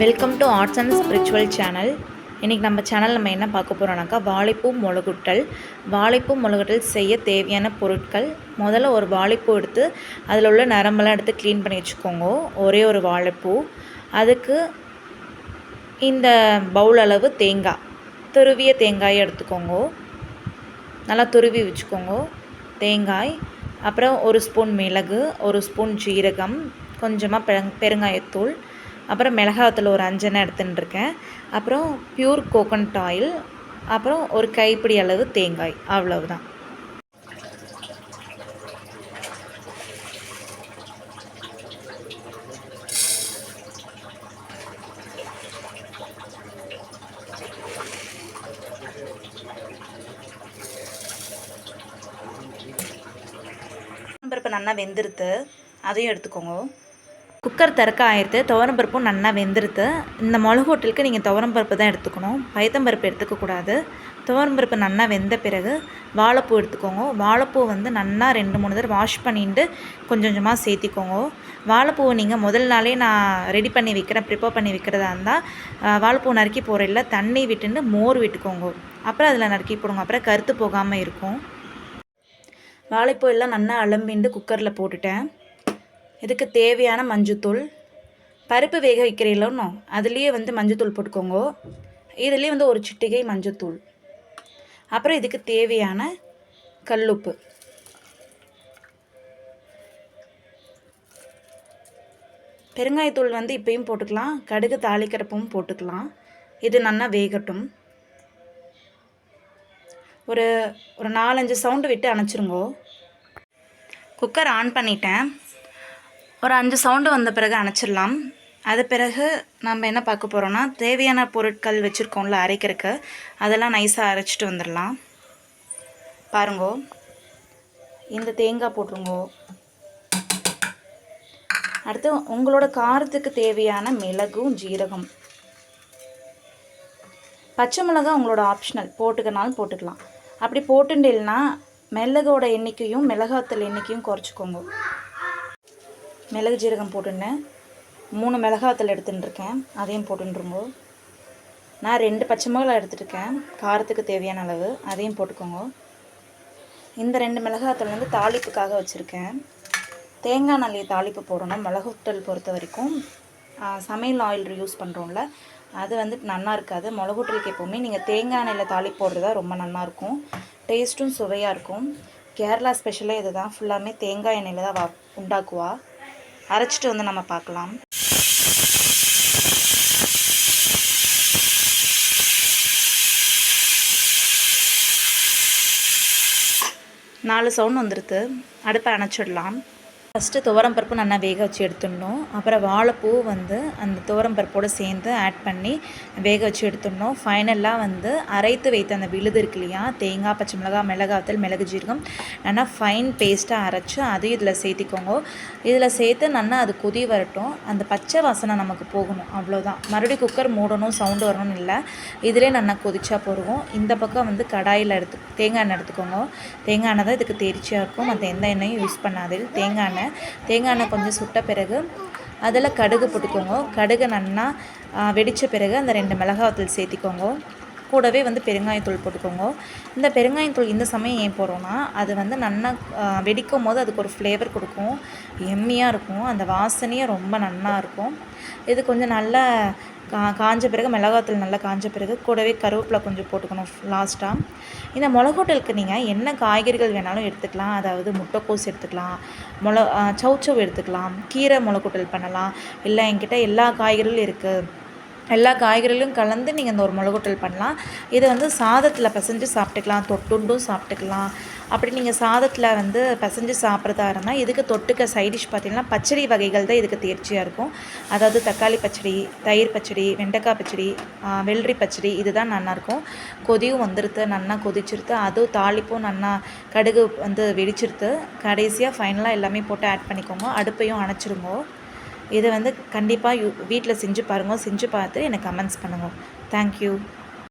Welcome to arts and spiritual channel இன்றைக்கி நம்ம channel நம்ம என்ன பார்க்க போகிறோம்னாக்கா வாழைப்பூ முளகுட்டல் வாழைப்பூ முளகுட்டல் செய்ய தேவையான பொருட்கள். முதல்ல ஒரு வாழைப்பூ எடுத்து அதில் உள்ள நரம்பெல்லாம் எடுத்து க்ளீன் பண்ணி வச்சுக்கோங்க. ஒரே ஒரு வாழைப்பூ. அதுக்கு இந்த பவுல் அளவு தேங்காய். துருவிய தேங்காயை எடுத்துக்கோங்க. நல்லா துருவி வச்சுக்கோங்க. தேங்காய் அப்புறம் ஒரு ஸ்பூன் மிளகு ஒரு ஸ்பூன் ஜீரகம் கொஞ்சமாக பெருங் பெருங்காயத்தூள் அப்புறம் மிளகாத்தூள் ஒரு அஞ்சனை எடுத்துட்டுருக்கேன். அப்புறம் பியூர் கோகோனட் ஆயில் அப்புறம் ஒரு கைப்பிடி அளவு தேங்காய் அவ்வளவுதான். பருப்பு நல்லா வெந்திருத்து அதையும் எடுத்துக்கோங்க. குக்கர் திறக்க ஆயிடுத்து துவரம்பருப்பும் நல்லா வெந்துருது இந்த மிளகு ஹோட்டலுக்கு நீங்கள் துவரம்பருப்பு தான் எடுத்துக்கணும். பைத்தம்பருப்பு எடுத்துக்கக்கூடாது துவரம்பருப்பு நல்லா வெந்த பிறகு வாழைப்பூ எடுத்துக்கோங்க. வாழைப்பூ வந்து நல்லா ரெண்டு மூணு தடவை வாஷ் பண்ணிட்டு கொஞ்சம் கொஞ்சமாக சேர்த்திக்கோங்க. வாழைப்பூவை நீங்கள் முதல் நாளே நான் ரெடி பண்ணி வைக்கிறேன் ப்ரிப்பேர் பண்ணி வைக்கிறதா இருந்தால் வாழைப்பூ நறுக்கி போகிறதில்ல தண்ணி விட்டுன்னு மோர் விட்டுக்கோங்க. அப்புறம் அதில் நறுக்கி போடுங்க. அப்புறம் கருத்து போகாமல் இருக்கும். வாழைப்பூ எல்லாம் நல்லா அலம்பிண்டு குக்கரில் போட்டுட்டேன். இதுக்கு தேவையான மஞ்சத்தூள் பருப்பு வேக வைக்கிறீங்களோ அதுலேயே வந்து மஞ்சத்தூள் போட்டுக்கோங்க. இதுலேயே வந்து ஒரு சிட்டிகை மஞ்சத்தூள் அப்புறம் இதுக்கு தேவையான கல்லுப்பு பெருங்காயத்தூள் வந்து இப்பயும் போட்டுக்கலாம். கடுகு தாளிக்கிறப்பவும் போட்டுக்கலாம். இது நல்லா வேகட்டும். ஒரு ஒரு நாலஞ்சு சவுண்டு விட்டு அணைச்சிருங்கோ. குக்கர் ஆன் பண்ணிட்டேன். ஒரு அஞ்சு சவுண்டு வந்த பிறகு அணைச்சிடலாம். அது பிறகு நம்ம என்ன பார்க்க போகிறோன்னா தேவையான பொருட்கள் வச்சுருக்கோம்ல அரைக்கிறதுக்கு அதெல்லாம் நைஸாக அரைச்சிட்டு வந்துடலாம். பாருங்கோ. இந்த தேங்காய் போட்டுருங்கோ. அடுத்து உங்களோட காரத்துக்கு தேவையான மிளகும் ஜீரகம். பச்சை மிளகா உங்களோட ஆப்ஷனல் போட்டுக்கனாலும் போட்டுக்கலாம். அப்படி போட்டுண்டில்னா மிளகோட எண்ணிக்கையும் மிளகாத்தல் எண்ணிக்கையும் குறைச்சிக்கோங்க. மிளகு ஜீரகம் போட்டுன்னேன் மூணு மிளகாத்தல் எடுத்துன்னு இருக்கேன் அதையும் போட்டுருங்கோ நான் ரெண்டு பச்சை மிளகா எடுத்துருக்கேன் காரத்துக்கு தேவையான அளவு. அதையும் போட்டுக்கோங்க. இந்த ரெண்டு மிளகாத்தல் வந்து தாளிப்புக்காக வச்சுருக்கேன். தேங்காய் நல்லி தாளிப்பு போடணும். மிளகுத்தல் பொறுத்த வரைக்கும் சமையல் ஆயில் யூஸ் பண்ணுறோம்ல அது வந்து நல்லா இருக்காது. மிளகுட்டலுக்கு எப்போவுமே நீங்கள் தேங்காய் எண்ணெயில் தாளிப்பு தான் ரொம்ப நல்லாயிருக்கும் டேஸ்ட்டும் சுவையாக இருக்கும். கேரளா ஸ்பெஷலாக இது தான் ஃபுல்லாமே தேங்காய் எண்ணெயில் தான் வா உண்டாக்குவா. அரைச்சிட்டு வந்து நம்ம பார்க்கலாம். நாலு சவுண்ட் வந்துடுது அடுப்பை அணைச்சிடலாம். ஃபஸ்ட்டு துவரம் பருப்பு நல்லா வேக வச்சு எடுத்துடணும். அப்புறம் வாழைப்பூ வந்து அந்த துவரம் பருப்போடு சேர்ந்து ஆட் பண்ணி வேக வச்சு எடுத்துடணும். ஃபைனலாக வந்து அரைத்து வைத்த அந்த விழுது இருக்கு இல்லையா? தேங்காய் பச்சை மிளகாய் மிளகாத்தல் மிளகு ஜீரகம் நல்லா ஃபைன் பேஸ்ட்டாக அரைச்சி அதையும் இதில் சேர்த்திக்கோங்க. இதில் சேர்த்து நல்லா அது கொதி வரட்டும். அந்த பச்சை வாசனை நமக்கு போகணும். அவ்வளோதான் மறுபடியும் குக்கர் மூடணும் சவுண்டு வரணும்னு இல்லை. இதிலே நல்லா கொதிச்சா போடுவோம் இந்த பக்கம் வந்து கடாயில் எடுத்து தேங்காய் எண்ணெய் எடுத்துக்கோங்க. தேங்காய் எண்ணெய் தான் இதுக்கு தேர்ச்சியாக இருக்கும். மற்ற எந்த எண்ணெயும் யூஸ் பண்ணாது. தேங்காய் எண்ணெய். தேங்காய் எண்ணெய் கொஞ்சம் சுட்ட பிறகு அதில் கடுகு போட்டுக்கோங்க. கடுகு நல்லா வெடித்த பிறகு அந்த ரெண்டு மிளகாத்தூள் சேர்த்திக்கோங்க. கூடவே வந்து பெருங்காயத்தூள் போட்டுக்கோங்க. இந்த பெருங்காயத்தூள் இந்த சமயம் ஏன் போடுறோன்னா அது வந்து நல்லா வெடிக்கும் போது அதுக்கு ஒரு ஃப்ளேவர் கொடுக்கும். எம்மியாக இருக்கும். அந்த வாசனையே ரொம்ப நல்லா இருக்கும். இது கொஞ்சம் நல்லா கா காஞ்ச பிறகு மிளகாத்தூள் நல்லா காஞ்ச பிறகு கூடவே கருவேப்பிலை கொஞ்சம் போட்டுக்கணும் லாஸ்ட்டாக இந்த மிளகோட்டலுக்கு நீங்கள் என்ன காய்கறிகள் வேணாலும் எடுத்துக்கலாம். அதாவது முட்டைக்கோஸ் எடுத்துக்கலாம். மொள சவுச்சவ் எடுத்துக்கலாம். கீரை மிளகோட்டல் பண்ணலாம். இல்லை என்கிட்ட எல்லா காய்கறிகளும் இருக்குது எல்லா காய்கறிகளும் கலந்து நீங்கள் இந்த ஒரு மிளகுட்டல் பண்ணலாம். இதை வந்து சாதத்தில் பிசைஞ்சு சாப்பிட்டுக்கலாம். தொட்டுண்டும் சாப்பிட்டுக்கலாம். அப்படி நீங்கள் சாதத்தில் வந்து பிசைஞ்சு சாப்பிட்றதா இருந்தால் இதுக்கு தொட்டுக்க சைடிஷ் பார்த்திங்கன்னா பச்சடி வகைகள் தான் இதுக்கு தேர்ச்சியாக இருக்கும். அதாவது தக்காளி பச்சடி தயிர் பச்சடி வெண்டைக்காய் பச்சடி வெள்ளரி பச்சடி இதுதான் நல்லாயிருக்கும் கொதியும் வந்துடுது நல்லா கொதிச்சிருது அதுவும் தாளிப்பும் நல்லா கடுகு வந்து வெடிச்சிருது கடைசியாக ஃபைனலாக எல்லாமே போட்டு ஆட் பண்ணிக்கோங்க. அடுப்பையும் அணைச்சிருங்கோ. இதை வந்து கண்டிப்பாக யூ வீட்டில் செஞ்சு பாருங்கள் செஞ்சு பார்த்து எனக்கு கமெண்ட்ஸ் பண்ணுங்கள் தேங்க்யூ